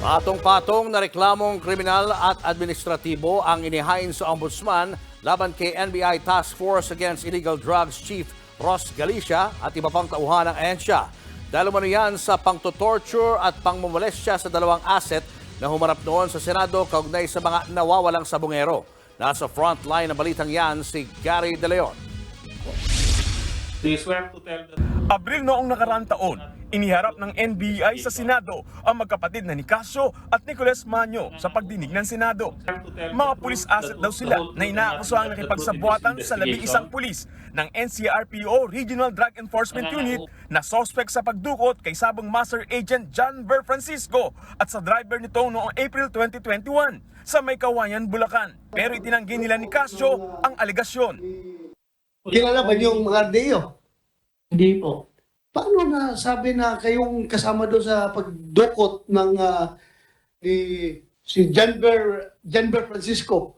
Patong-patong na reklamong kriminal at administratibo ang inihain sa ombudsman laban kay NBI Task Force Against Illegal Drugs Chief Ross Galicia at iba pang tauhan ng ahensya. Dahil umano yan sa pangtotorture at pangmumolestya sa dalawang asset na humarap noon sa Senado kaugnay sa mga nawawalang sabungero. Nasa front line ng balitang yan si Gary De Leon. They swear to tell the Abril noong nakaraang taon, iniharap ng NBI sa Senado ang magkapatid na Nicasio at Nicolas Manyo sa pagdinig ng Senado. Mga pulis asset daw sila na inaakusahang nakipagsabuatan sa labi isang pulis ng NCRPO Regional Drug Enforcement Unit na sospek sa pagdukot kay Sabong Master Agent John Ver Francisco at sa driver nito noong April 2021 sa May Kawayan, Bulacan. Pero itinanggi nila ni Casio ang aligasyon. Kilala ba niyo yung mga RDO? Hindi po. Paano na sabi na kayong kasama doon sa pagdukot ng ah, ni si Janber Janber Francisco?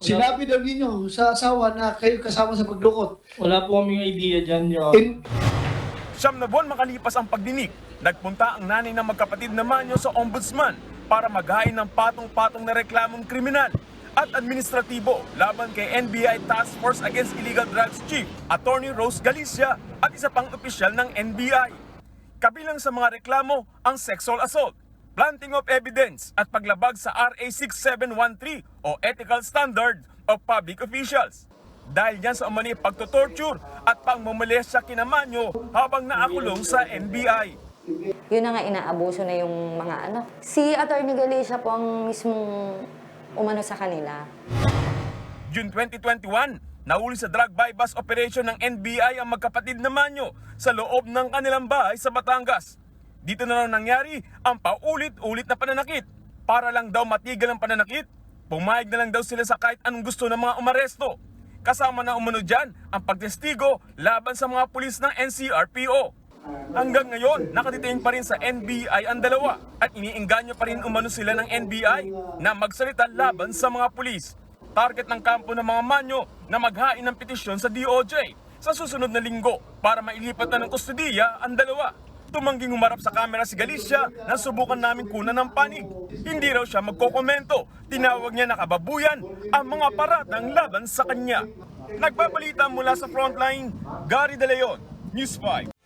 Sinabi daw ninyo sa asawa na kayo kasama sa pagdukot. Wala po kaming idea dyan, Your Honor. In, Siyam na buwan makalipas ang pagdinig, nagpunta ang nanay ng magkapatid na Manyo sa ombudsman para maghain ng patong-patong na reklamong kriminal at administratibo laban kay NBI Task Force Against Illegal Drugs Chief, Attorney Rose Galicia at isa pang opisyal ng NBI. Kabilang sa mga reklamo ang sexual assault, planting of evidence at paglabag sa RA 6713 o Ethical Standard of Public Officials. Dahil yan sa umani pagtotorture at pangmumulesya kina Manyo habang naakulong sa NBI. Yun na nga inaabuso na yung mga anak. Si Attorney Galicia po ang mismong umano sa kanila. June 2021, nahuli sa drug bypass operation ng NBI ang magkapatid na Manyo sa loob ng kanilang bahay sa Batangas. Dito na lang nangyari ang paulit-ulit na pananakit. Para lang daw matigil ang pananakit, pumayag na lang daw sila sa kahit anong gusto ng mga umaresto. Kasama na umano dyan ang pagtestigo laban sa mga pulis ng NCRPO. Hanggang ngayon, nakatitingin pa rin sa NBI ang dalawa at iniingganyo pa rin umano sila ng NBI na magsalita laban sa mga pulis. Target ng kampo ng mga manyo na maghain ng petisyon sa DOJ sa susunod na linggo para mailipat na ng kustudiya ang dalawa. Tumangging umarap sa kamera si Galicia na subukan namin kunan ng panig. Hindi raw siya magkokomento. Tinawag niya na kababuyan ang mga paratang laban sa kanya. Nagbabalita mula sa frontline, Gary De Leon, News 5.